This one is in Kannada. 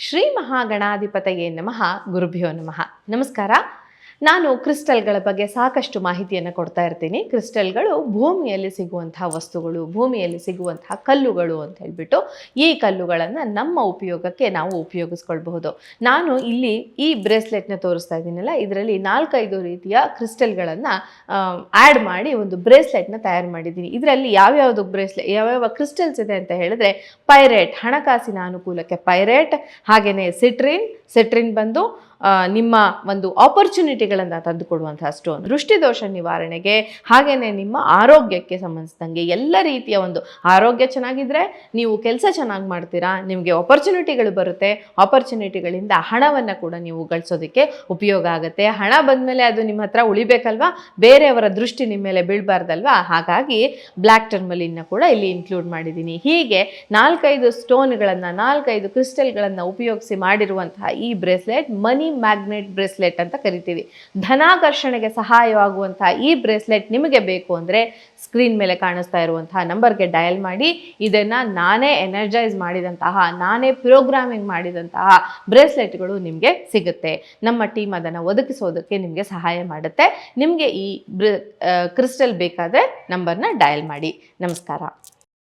ಶ್ರೀ ಮಹಾಗಣಾಧಿಪತಯೇ ನಮಃ ಗುರುಭ್ಯೋ ನಮಃ. ನಮಸ್ಕಾರ. ನಾನು ಕ್ರಿಸ್ಟಲ್ಗಳ ಬಗ್ಗೆ ಸಾಕಷ್ಟು ಮಾಹಿತಿಯನ್ನು ಕೊಡ್ತಾ ಇರ್ತೀನಿ. ಕ್ರಿಸ್ಟಲ್ಗಳು ಭೂಮಿಯಲ್ಲಿ ಸಿಗುವಂತಹ ವಸ್ತುಗಳು, ಭೂಮಿಯಲ್ಲಿ ಸಿಗುವಂತಹ ಕಲ್ಲುಗಳು ಅಂತ ಹೇಳ್ಬಿಟ್ಟು ಈ ಕಲ್ಲುಗಳನ್ನು ನಮ್ಮ ಉಪಯೋಗಕ್ಕೆ ನಾವು ಉಪಯೋಗಿಸ್ಕೊಳ್ಬಹುದು. ನಾನು ಇಲ್ಲಿ ಈ ಬ್ರೇಸ್ಲೆಟ್ನ ತೋರಿಸ್ತಾ ಇದ್ದೀನಲ್ಲ, ಇದರಲ್ಲಿ ನಾಲ್ಕೈದು ರೀತಿಯ ಕ್ರಿಸ್ಟಲ್ಗಳನ್ನು ಆ್ಯಡ್ ಮಾಡಿ ಒಂದು ಬ್ರೇಸ್ಲೆಟ್ನ ತಯಾರು ಮಾಡಿದ್ದೀನಿ. ಇದರಲ್ಲಿ ಯಾವ್ಯಾವುದು ಬ್ರೇಸ್ಲೆಟ್ ಯಾವ್ಯಾವ ಕ್ರಿಸ್ಟಲ್ಸ್ ಇದೆ ಅಂತ ಹೇಳಿದ್ರೆ, ಪೈರೇಟ್, ಹಣಕಾಸಿನ ಅನುಕೂಲಕ್ಕೆ ಪೈರೇಟ್ ಹಾಗೆಯೇ ಸಿಟ್ರಿನ್ ಸಿಟ್ರಿನ್ ಬಂದು ನಿಮ್ಮ ಒಂದು ಆಪರ್ಚುನಿಟಿಗಳನ್ನು ತಂದುಕೊಡುವಂತಹ ಸ್ಟೋನ್ ದೃಷ್ಟಿದೋಷ ನಿವಾರಣೆಗೆ ಹಾಗೆಯೇ ನಿಮ್ಮ ಆರೋಗ್ಯಕ್ಕೆ ಸಂಬಂಧಿಸಿದಂಗೆ ಎಲ್ಲ ರೀತಿಯ ಒಂದು ಆರೋಗ್ಯ ಚೆನ್ನಾಗಿದ್ದರೆ ನೀವು ಕೆಲಸ ಚೆನ್ನಾಗಿ ಮಾಡ್ತೀರಾ, ನಿಮಗೆ ಆಪರ್ಚುನಿಟಿಗಳು ಬರುತ್ತೆ ಆಪರ್ಚುನಿಟಿಗಳಿಂದ ಹಣವನ್ನು ಕೂಡ ನೀವು ಗಳಿಸೋದಕ್ಕೆ ಉಪಯೋಗ ಆಗುತ್ತೆ. ಹಣ ಬಂದಮೇಲೆ ಅದು ನಿಮ್ಮ ಹತ್ರ ಉಳಿಬೇಕಲ್ವಾ? ಬೇರೆಯವರ ದೃಷ್ಟಿ ನಿಮ್ಮ ಮೇಲೆ ಬೀಳಬಾರ್ದಲ್ವಾ? ಹಾಗಾಗಿ ಬ್ಲ್ಯಾಕ್ ಟರ್ಮಲಿನ ಕೂಡ ಇಲ್ಲಿ ಇನ್ಕ್ಲೂಡ್ ಮಾಡಿದ್ದೀನಿ. ಹೀಗೆ ನಾಲ್ಕೈದು ಸ್ಟೋನ್ಗಳನ್ನು ನಾಲ್ಕೈದು ಕ್ರಿಸ್ಟಲ್ಗಳನ್ನು ಉಪಯೋಗಿಸಿ ಮಾಡಿರುವಂತಹ ಈ ಬ್ರೇಸ್ಲೆಟ್, ಮನಿ ಮ್ಯಾಗ್ನೆಟ್ ಬ್ರೇಸ್ಲೆಟ್ ಅಂತ ಕರಿತೀವಿ. ಧನಾಕರ್ಷಣೆಗೆ ಸಹಾಯವಾಗುವಂತಹ ಈ ಬ್ರೇಸ್ಲೆಟ್ ನಿಮಗೆ ಬೇಕು ಅಂದರೆ ಸ್ಕ್ರೀನ್ ಮೇಲೆ ಕಾಣಿಸ್ತಾ ಇರುವಂತಹ ನಂಬರ್ಗೆ ಡಯಲ್ ಮಾಡಿ. ಇದನ್ನು ನಾನೇ ಎನರ್ಜೈಸ್ ಮಾಡಿದಂತಹ, ನಾನೇ ಪ್ರೋಗ್ರಾಮಿಂಗ್ ಮಾಡಿದಂತಹ ಬ್ರೇಸ್ಲೆಟ್ಗಳು ನಿಮಗೆ ಸಿಗುತ್ತೆ. ನಮ್ಮ ಟೀಮ್ ಅದನ್ನು ಒದಗಿಸೋದಕ್ಕೆ ನಿಮಗೆ ಸಹಾಯ ಮಾಡುತ್ತೆ. ನಿಮಗೆ ಈ ಬ್ರ ಕ್ರಿಸ್ಟಲ್ ಬೇಕಾದರೆ ನಂಬರ್ನ ಡಯಲ್ ಮಾಡಿ. ನಮಸ್ಕಾರ.